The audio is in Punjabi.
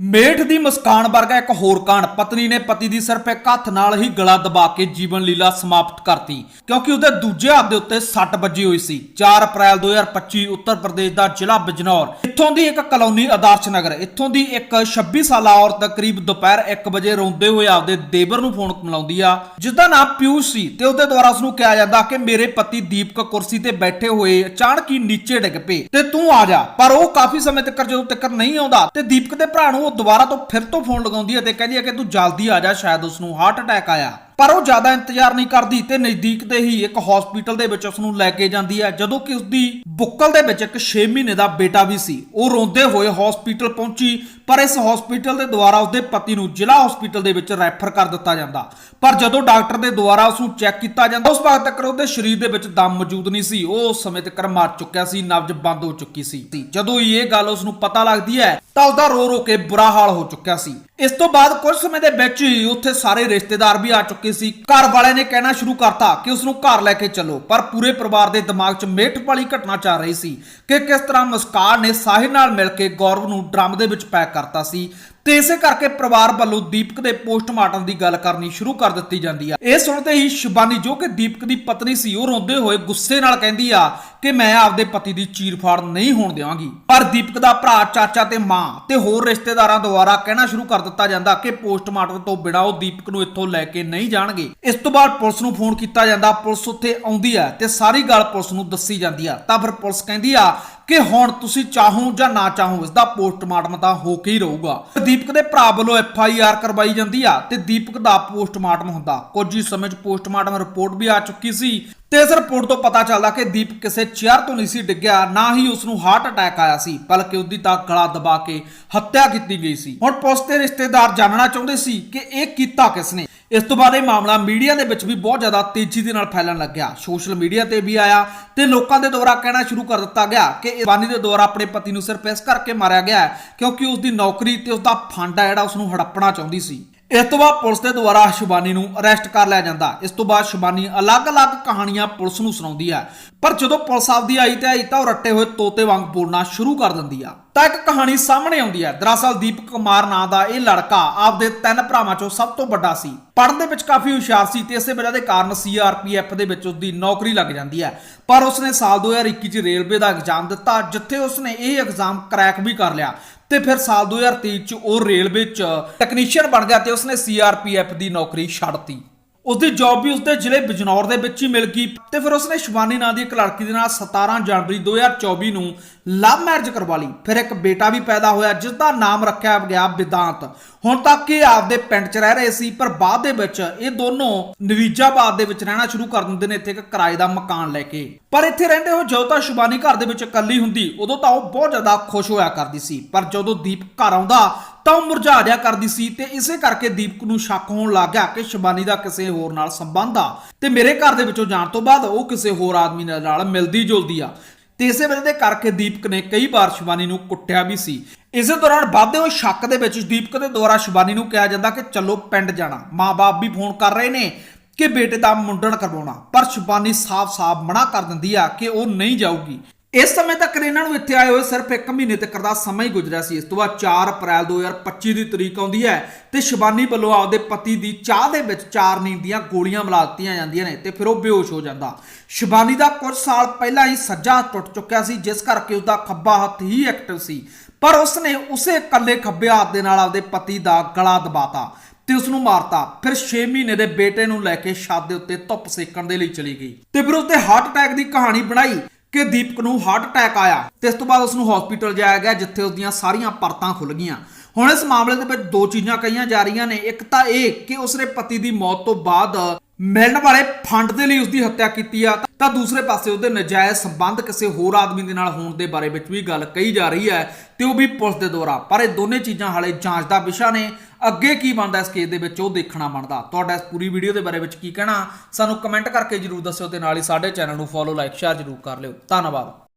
ਮੇਠ ਦੀ ਮੁਸਕਾਨ ਵਰਗਾ ਇੱਕ ਹੋਰ ਕਾਂਡ। ਪਤਨੀ ਨੇ ਪਤੀ ਦੀ ਸਿਰਫ ਇੱਕ ਹੱਥ ਨਾਲ ਹੀ ਗਲਾ ਦਬਾ ਕੇ ਜੀਵਨ ਲੀਲਾ ਸਮਾਪਤ ਕਰਤੀ, ਕਿਉਂਕਿ ਉਹਦੇ ਦੂਜੇ ਹੱਥ ਦੇ ਉੱਤੇ ਸੱਟ ਵੱਜੀ ਹੋਈ ਸੀ। 4 ਅਪ੍ਰੈਲ 2025 ਉੱਤਰ ਪ੍ਰਦੇਸ਼ ਦਾ ਜ਼ਿਲ੍ਹਾ ਬਿਜਨੌਰ। ਇੱਥੋਂ ਦੀ ਇੱਕ ਕਲੋਨੀ ਆਦਰਸ਼ ਨਗਰ, ਇੱਥੋਂ ਦੀ ਇੱਕ 26 ਸਾਲਾ ਔਰਤ ਕਰੀਬ ਦੁਪਹਿਰ 1 ਵਜੇ ਰੋਂਦੇ ਹੋਏ ਆਪਦੇ ਦੇਵਰ ਨੂੰ ਫੋਨ ਮਿਲਾਉਂਦੀ ਆ ਜਿਸ ਦਾ ਨਾਮ ਪਿਊਸ਼ ਸੀ ਤੇ ਉਹਦੇ ਦੁਆਰਾ ਉਸਨੂੰ ਕਿਹਾ ਜਾਂਦਾ ਕਿ ਮੇਰੇ ਪਤੀ ਦੀਪਕ ਕੁਰਸੀ ਤੇ ਬੈਠੇ ਹੋਏ ਅਚਾਨਕ ਹੀ ਨੀਚੇ ਡਿੱਗ ਪਏ ਤੇ ਤੂੰ ਆ ਜਾ, ਪਰ ਉਹ ਕਾਫੀ ਸਮੇਂ ਤੱਕ ਜਦੋਂ ਤੱਕ ਨਹੀਂ ਆਉਂਦਾ ਤੇ ਦੀਪਕ ਦੇ ਭਰਾ ਨੂੰ ਉਹ ਦੁਬਾਰਾ ਤੋਂ ਫਿਰ ਤੋਂ ਫੋਨ ਲਗਾਉਂਦੀ ਹੈ ਤੇ ਕਹਿੰਦੀ ਹੈ ਕਿ ਤੂੰ ਜਲਦੀ ਆ ਜਾ, ਸ਼ਾਇਦ ਉਸ ਨੂੰ ਹਾਰਟ ਅਟੈਕ ਆਇਆ। ਪਰ ਉਹ ਜ਼ਿਆਦਾ ਇੰਤਜ਼ਾਰ ਨਹੀਂ ਕਰਦੀ ਤੇ ਨਜ਼ਦੀਕ ਦੇ ਹੀ ਇੱਕ ਹਸਪੀਟਲ ਦੇ ਵਿੱਚ ਉਸ ਨੂੰ ਲੈ ਕੇ ਜਾਂਦੀ ਹੈ, ਜਦੋਂ ਕਿ ਉਸ ਦੀ ਬੁੱਕਲ ਦੇ ਵਿੱਚ ਇੱਕ 6 ਮਹੀਨੇ ਦਾ ਬੇਟਾ ਵੀ ਸੀ। ਉਹ ਰੋਂਦੇ ਹੋਏ ਹਸਪੀਟਲ ਪਹੁੰਚੀ, ਪਰ ਇਸ ਹਸਪੀਟਲ ਦੇ ਦੁਆਰਾ ਉਸਦੇ ਪਤੀ ਨੂੰ ਜ਼ਿਲ੍ਹਾ ਹਸਪੀਟਲ ਦੇ ਵਿੱਚ ਰੈਫਰ ਕਰ ਦਿੱਤਾ ਜਾਂਦਾ। ਪਰ ਜਦੋਂ ਡਾਕਟਰ ਦੇ ਦੁਆਰਾ ਉਸ ਨੂੰ ਚੈੱਕ ਕੀਤਾ ਜਾਂਦਾ, ਉਸ ਵਕਤ ਤੱਕ ਉਹਦੇ ਸਰੀਰ ਦੇ ਵਿੱਚ ਦਮ ਮੌਜੂਦ ਨਹੀਂ ਸੀ। ਉਹ ਉਸ ਸਮੇਂ ਤੱਕ ਮਰ ਚੁੱਕਿਆ ਸੀ, ਨਬਜ ਬੰਦ ਹੋ ਚੁੱਕੀ ਸੀ। ਜਦੋਂ ਇਹ ਗੱਲ ਉਸ ਨੂੰ ਪਤਾ ਲੱਗਦੀ ਹੈ ਤਾਂ ਉਹਦਾ ਰੋ ਰੋ ਕੇ ਬੁਰਾ ਹਾਲ ਹੋ ਚੁੱਕਿਆ ਸੀ। ਇਸ ਤੋਂ ਬਾਅਦ ਕੁਝ ਸਮੇਂ ਦੇ ਵਿੱਚ ਹੀ ਉੱਥੇ ਸਾਰੇ ਰਿਸ਼ਤੇਦਾਰ ਵੀ ਆ ਚੁੱਕੇ ਸੀ। ਘਰ ਵਾਲਿਆਂ ਨੇ ਕਹਿਣਾ ਸ਼ੁਰੂ ਕਰਤਾ ਕਿ ਉਸ ਨੂੰ ਘਰ ਲੈ ਕੇ ਚੱਲੋ। ਪਰ ਪੂਰੇ ਪਰਿਵਾਰ ਦੇ ਦਿਮਾਗ 'ਚ ਮੇਠ ਵਾਲੀ ਘਟਨਾ ਚੱਲ ਰਹੀ ਸੀ ਕਿ ਕਿਸ ਤਰ੍ਹਾਂ ਮੁਸਕਾਨ ਨੇ ਸਾਹਿਲ ਨਾਲ ਮਿਲ ਕੇ ਗੌਰਵ ਨੂੰ ਡਰਮ ਦੇ ਵਿੱਚ ਪੈਕ ਕਰਤਾ ਸੀ। ਤੇ ਇਸੇ ਕਰਕੇ ਪਰਿਵਾਰ ਵੱਲੋਂ ਦੀਪਕ ਦੇ ਪੋਸਟਮਾਰਟਮ ਦੀ ਗੱਲ ਕਰਨੀ ਸ਼ੁਰੂ ਕਰ ਦਿੱਤੀ ਜਾਂਦੀ ਆ। ਇਹ ਸੁਣਦੇ ਹੀ ਸ਼ਿਬਾਨੀ, ਜੋ ਕਿ ਦੀਪਕ ਦੀ ਪਤਨੀ ਸੀ, ਉਹ ਰੋਂਦੇ ਹੋਏ ਗੁੱਸੇ ਨਾਲ ਕਹਿੰਦੀ ਆ ਕਿ ਮੈਂ ਆਪਦੇ ਪਤੀ ਦੀ ਚੀਰਫਾੜ ਨਹੀਂ ਹੋਣ ਦੇਵਾਂਗੀ ਪਰ ਦੀਪਕ ਦਾ ਭਰਾ, ਚਾਚਾ ਤੇ ਮਾਂ ਤੇ ਹੋਰ ਰਿਸ਼ਤੇਦਾਰਾਂ ਦੁਆਰਾ ਕਹਿਣਾ ਸ਼ੁਰੂ ਕਰ ਦਿੱਤਾ ਜਾਂਦਾ ਕਿ ਪੋਸਟਮਾਰਟਮ ਤੋਂ ਬਿਨਾਂ ਉਹ ਦੀਪਕ ਨੂੰ ਇੱਥੋਂ ਲੈ ਕੇ ਨਹੀਂ ਜਾਣਗੇ। ਇਸ ਤੋਂ ਬਾਅਦ ਪੁਲਿਸ ਨੂੰ ਫੋਨ ਕੀਤਾ ਜਾਂਦਾ, ਪੁਲਿਸ ਉੱਥੇ ਆਉਂਦੀ ਆ ਤੇ ਸਾਰੀ ਗੱਲ ਪੁਲਿਸ ਨੂੰ ਦੱਸੀ ਜਾਂਦੀ ਆ। ਤਾਂ ਫਿਰ ਪੁਲਿਸ ਕਹਿੰਦੀ ਆ ਕਿ ਹੁਣ ਤੁਸੀਂ ਚਾਹੋ ਜਾਂ ਨਾ ਚਾਹੋ, ਇਸ ਦਾ ਪੋਸਟਮਾਰਟਮ ਤਾਂ ਹੋ ਕੇ ਹੀ ਰਹੂਗਾ। ਦੀਪਕ ਦੇ ਭਰਾ ਵੱਲੋਂ ਐਫ ਆਈ ਆਰ ਕਰਵਾਈ ਜਾਂਦੀ ਆ ਤੇ ਦੀਪਕ ਦਾ ਪੋਸਟਮਾਰਟਮ ਹੁੰਦਾ। ਕੁਝ ਹੀ ਸਮੇਂ 'ਚ ਪੋਸਟਮਾਰਟਮ ਰਿਪੋਰਟ ਵੀ ਆ ਚੁੱਕੀ ਸੀ ਤੇ ਇਸ ਰਿਪੋਰਟ ਤੋਂ ਪਤਾ ਚੱਲਦਾ ਕਿ ਦੀਪ ਕਿਸੇ ਚੇਅਰ ਤੋਂ ਨਹੀਂ ਸੀ ਡਿੱਗਿਆ, ਨਾ ਹੀ ਉਸ ਨੂੰ ਹਾਰਟ ਅਟੈਕ ਆਇਆ ਸੀ, ਬਲਕਿ ਉਹਦੀ ਤਾਂ ਗਲਾ ਦਬਾ ਕੇ ਹੱਤਿਆ ਕੀਤੀ ਗਈ ਸੀ। ਹੁਣ ਪੁਲਿਸ ਦੇ ਰਿਸ਼ਤੇਦਾਰ ਜਾਣਨਾ ਚਾਹੁੰਦੇ ਸੀ ਕਿ ਇਹ ਕੀਤਾ ਕਿਸ ਨੇ ਇਸ ਤੋਂ ਬਾਅਦ ਇਹ ਮਾਮਲਾ ਮੀਡੀਆ ਦੇ ਵਿੱਚ ਵੀ ਬਹੁਤ ਜ਼ਿਆਦਾ ਤੇਜ਼ੀ ਦੇ ਨਾਲ ਫੈਲਣ ਲੱਗਿਆ। ਸੋਸ਼ਲ ਮੀਡੀਆ ਤੇ ਵੀ ਆਇਆ ਤੇ ਲੋਕਾਂ ਦੇ ਦੁਆਰਾ ਕਹਿਣਾ ਸ਼ੁਰੂ ਕਰ ਦਿੱਤਾ ਗਿਆ ਕਿ ਇਵਾਨੀ ਦੇ ਦੁਆਰਾ ਆਪਣੇ ਪਤੀ ਨੂੰ ਸਿਰਫ ਇਸ ਕਰਕੇ ਮਾਰਿਆ ਗਿਆ ਹੈ ਕਿਉਂਕਿ ਉਸ ਦੀ ਨੌਕਰੀ ਤੇ ਉਸ ਦਾ ਫੰਡ ਹੈ ਜਿਹੜਾ ਉਸ ਨੂੰ ਹੜੱਪਣਾ ਚਾਹੁੰਦੀ ਸੀ। ਇਸ ਤੋਂ ਬਾਅਦ ਪੁਲਿਸ ਦੇ ਦੁਆਰਾ ਸ਼ਿਬਾਨੀ ਨੂੰ ਅਰੈਸਟ ਕਰ ਲਿਆ ਜਾਂਦਾ। ਇਸ ਤੋਂ ਬਾਅਦ ਸ਼ਬਾਨੀ ਅਲੱਗ-ਅਲੱਗ ਕਹਾਣੀਆਂ ਪੁਲਿਸ ਨੂੰ ਸੁਣਾਉਂਦੀ ਹੈ। ਪਰ ਜਦੋਂ ਪੁਲਿਸ ਆਪਦੀ ਆਈ ਤੇ ਆਈ ਤਾਂ ਉਹ ਰੱਟੇ ਹੋਏ ਤੋਤੇ ਵਾਂਗ ਬੋਲਣਾ ਸ਼ੁਰੂ ਕਰ ਦਿੰਦੀ ਆ। ਤਾਂ ਇੱਕ ਕਹਾਣੀ ਸਾਹਮਣੇ ਆਉਂਦੀ ਹੈ। ਦਰਅਸਲ ਦੀਪਕ ਕੁਮਾਰ ਨਾਂ ਦਾ ਇਹ ਲੜਕਾ ਆਪਦੇ ਤਿੰਨ ਭਰਾਵਾਂ ਚੋਂ ਸਭ ਤੋਂ ਵੱਡਾ ਸੀ। ਪੜ੍ਹਨ ਦੇ ਵਿੱਚ ਕਾਫੀ ਹੁਸ਼ਿਆਰ ਸੀ ਤੇ ਇਸੇ ਵਜ੍ਹਾ ਦੇ ਕਾਰਨ ਸੀਆਰਪੀਐਫ ਦੇ ਵਿੱਚ ਉਸਦੀ ਨੌਕਰੀ ਲੱਗ ਜਾਂਦੀ ਹੈ। ਪਰ ਉਸਨੇ ਸਾਲ 2021 ਚ ਰੇਲਵੇ ਦਾ ਐਗਜ਼ਾਮ ਦਿੱਤਾ, ਜਿੱਥੇ ਉਸਨੇ ਇਹ ਐਗਜ਼ਾਮ ਕ੍ਰੈਕ ਵੀ ਕਰ ਲਿਆ। ਤੇ ਫਿਰ ਸਾਲ 2023 ਚ ਉਹ ਰੇਲਵੇ ਚ ਟੈਕਨੀਸ਼ੀਅਨ ਬਣ ਗਿਆ ਤੇ ਉਸਨੇ ਸੀਆਰਪੀਐਫ ਦੀ ਨੌਕਰੀ ਛੱਡਤੀ ਉਸਦੀ ਜੌਬ ਵੀ ਉਸਦੇ ਜ਼ਿਲ੍ਹੇ ਬਿਜਨੌਰ ਦੇ ਵਿੱਚ ਹੀ ਮਿਲ ਗਈ ਤੇ ਫਿਰ ਉਸਨੇ ਸ਼ਿਵਾਨੀ ਨਾਂ ਦੀ ਇੱਕ ਲੜਕੀ ਦੇ ਨਾਲ 17 ਜਨਵਰੀ 2024 ਨੂੰ ਲਵ ਮੈਰਿਜ ਕਰਵਾ ਲਈ। ਫਿਰ ਇੱਕ ਬੇਟਾ ਵੀ ਪੈਦਾ ਹੋਇਆ ਜਿਸ ਦਾ ਨਾਮ ਰੱਖਿਆ ਗਿਆ ਵਿਦਾਂਤ ਹੁਣ ਤੱਕ ਇਹ ਆਪਦੇ ਪਿੰਡ 'ਚ ਰਹਿ ਰਹੇ ਸੀ, ਪਰ ਬਾਅਦ ਦੇ ਵਿੱਚ ਇਹ ਦੋਨੋਂ ਨਵੀਜਾਬਾਦ ਦੇ ਵਿੱਚ ਰਹਿਣਾ ਸ਼ੁਰੂ ਕਰ ਦਿੰਦੇ ਨੇ ਇੱਥੇ ਇੱਕ ਕਿਰਾਏ ਦਾ ਮਕਾਨ ਲੈ ਕੇ। ਪਰ ਇੱਥੇ ਰਹਿੰਦੇ ਹੋ ਜਦੋਂ ਤਾਂ ਸ਼ਿਵਾਨੀ ਘਰ ਦੇ ਵਿੱਚ ਇਕੱਲੀ ਹੁੰਦੀ, ਉਦੋਂ ਤਾਂ ਉਹ ਬਹੁਤ ਜ਼ਿਆਦਾ ਖੁਸ਼ ਹੋਇਆ ਕਰਦੀ ਸੀ। ਪਰ ਜਦੋਂ ਦੀਪ ਘਰ ਆਉਂਦਾ ਤਾਂ ਉਹ ਮੁਰਝਾ ਜਾ ਕਰਦੀ ਸੀ ਤੇ ਇਸੇ ਕਰਕੇ ਦੀਪਕ ਨੂੰ ਸ਼ੱਕ ਹੋਣ ਲੱਗ ਗਿਆ ਕਿ ਸ਼ਬਾਨੀ ਦਾ ਕਿਸੇ ਹੋਰ ਨਾਲ ਸੰਬੰਧ ਆ। ਤੇ ਮੇਰੇ ਘਰ ਦੇ ਵਿੱਚੋਂ ਜਾਣ ਤੋਂ ਬਾਅਦ ਉਹ ਕਿਸੇ ਹੋਰ ਆਦਮੀ ਨਾਲ ਮਿਲਦੀ ਜੁਲਦੀ ਆ। ਤੇ ਇਸੇ ਵਜ੍ਹਾ ਦੇ ਕਰਕੇ ਦੀਪਕ ਨੇ ਕਈ ਵਾਰ ਸ਼ਿਵਾਨੀ ਨੂੰ ਕੁੱਟਿਆ ਵੀ ਸੀ। ਇਸੇ ਦੌਰਾਨ ਵਾਧੇ ਹੋਏ ਸ਼ੱਕ ਦੇ ਵਿੱਚ ਦੀਪਕ ਦੇ ਦੁਆਰਾ ਸ਼ਿਵਾਨੀ ਨੂੰ ਕਿਹਾ ਜਾਂਦਾ ਕਿ ਚਲੋ ਪਿੰਡ ਜਾਣਾ। ਮਾਪੇ ਵੀ ਫੋਨ ਕਰ ਰਹੇ ਨੇ ਕਿ ਬੇਟੇ ਦਾ ਮੁੰਡਣ ਕਰਵਾਉਣਾ। ਪਰ ਸ਼ਿਵਾਨੀ ਸਾਫ਼-ਸਾਫ਼ ਮਨਾ ਕਰ ਦਿੰਦੀ ਆ ਕਿ ਉਹ ਨਹੀਂ ਜਾਊਗੀ। ਇਸ ਸਮੇਂ ਤੱਕ ਇਹਨਾਂ ਨੂੰ ਇੱਥੇ ਆਏ ਹੋਏ ਸਿਰਫ 1 ਮਹੀਨੇ ਤੱਕ ਦਾ ਸਮਾਂ ਹੀ ਗੁਜ਼ਰਿਆ ਸੀ। ਇਸ ਤੋਂ ਬਾਅਦ 4 ਅਪ੍ਰੈਲ 2025 ਦੀ ਤਰੀਕ ਆਉਂਦੀ ਹੈ ਤੇ ਸ਼ਿਵਾਨੀ ਵੱਲੋਂ ਆਪਦੇ ਪਤੀ ਦੀ ਚਾਹ ਦੇ ਵਿੱਚ ਚਾਰ ਨੀਂਦ ਦੀਆਂ ਗੋਲੀਆਂ ਮਿਲਾ ਦਿੱਤੀਆਂ ਜਾਂਦੀਆਂ ਨੇ ਤੇ ਫਿਰ ਉਹ ਬੇਹੋਸ਼ ਹੋ ਜਾਂਦਾ। ਸ਼ਿਵਾਨੀ ਦਾ ਕੁਝ ਸਾਲ ਪਹਿਲਾਂ ਹੀ ਸੱਜਾ ਟੁੱਟ ਚੁੱਕਿਆ ਸੀ, ਜਿਸ ਕਰਕੇ ਉਸਦਾ ਖੱਬਾ ਹੱਥ ਹੀ ਐਕਟਿਵ ਸੀ। ਪਰ ਉਸਨੇ ਉਸੇ ਇਕੱਲੇ ਖੱਬੇ ਹੱਥ ਦੇ ਨਾਲ ਆਪਦੇ ਪਤੀ ਦਾ ਗਲਾ ਦਬਾਤਾ ਤੇ ਉਸ ਨੂੰ ਮਾਰਤਾ। ਫਿਰ 6 ਮਹੀਨੇ ਦੇ ਬੇਟੇ ਨੂੰ ਲੈ ਕੇ ਛੱਤ ਦੇ ਉੱਤੇ ਧੁੱਪ ਸੇਕਣ ਦੇ ਲਈ ਚਲੀ ਗਈ ਤੇ ਫਿਰ ਉਸਦੇ ਹਾਰਟ ਅਟੈਕ ਦੀ ਕਹਾਣੀ ਬਣਾਈ ਕਿ ਦੀਪਕ ਨੂੰ ਹਾਰਟ ਅਟੈਕ ਆਇਆ ਤੇ ਇਸ ਤੋਂ ਬਾਅਦ ਉਸ ਨੂੰ ਹਸਪੀਟਲ ਜਾਇਆ ਗਿਆ, ਜਿੱਥੇ ਉਸ ਦੀਆਂ ਸਾਰੀਆਂ ਪਰਤਾਂ ਖੁੱਲ ਗਈਆਂ। ਹੁਣ ਇਸ ਮਾਮਲੇ ਦੇ ਵਿੱਚ ਦੋ ਚੀਜ਼ਾਂ ਕਹੀਆਂ ਜਾ ਰਹੀਆਂ ਨੇ। ਇੱਕ ਤਾਂ ਇਹ ਕਿ ਉਸਨੇ ਪਤੀ ਦੀ ਮੌਤ ਤੋਂ ਬਾਅਦ ਮਿਲਣ ਵਾਲੇ ਫੰਡ ਦੇ ਲਈ ਉਸਦੀ ਹੱਤਿਆ ਕੀਤੀ ਆ। ਤਾਂ ਦੂਸਰੇ ਪਾਸੇ ਉਹਦੇ ਨਜਾਇਜ਼ ਸੰਬੰਧ ਕਿਸੇ ਹੋਰ ਆਦਮੀ ਦੇ ਨਾਲ ਹੋਣ ਦੇ ਬਾਰੇ ਵਿੱਚ ਵੀ ਗੱਲ ਕਹੀ ਜਾ ਰਹੀ ਹੈ ਤੇ ਉਹ ਵੀ ਪੁਲਿਸ ਦੇ ਦੁਆਰਾ। ਪਰ ਇਹ ਦੋਨੇ ਚੀਜ਼ਾਂ ਹਾਲੇ ਜਾਂਚ ਦਾ ਵਿਸ਼ਾ ਨੇ। ਅੱਗੇ ਕੀ ਬਣਦਾ ਇਸ ਕੇਸ ਦੇ ਵਿੱਚ ਉਹ ਦੇਖਣਾ ਬਣਦਾ। ਤੁਹਾਡਾ ਇਸ ਪੂਰੀ ਵੀਡੀਓ ਦੇ ਬਾਰੇ ਵਿੱਚ ਕੀ ਕਹਿਣਾ? ਸਾਨੂੰ ਕਮੈਂਟ ਕਰਕੇ ਜਰੂਰ ਦੱਸਿਓ ਤੇ ਨਾਲ ਹੀ ਸਾਡੇ ਚੈਨਲ ਨੂੰ ਫੋਲੋ ਲਾਈਕ ਸ਼ੇਅਰ ਜਰੂਰ ਕਰ ਲਿਓ। ਧੰਨਵਾਦ।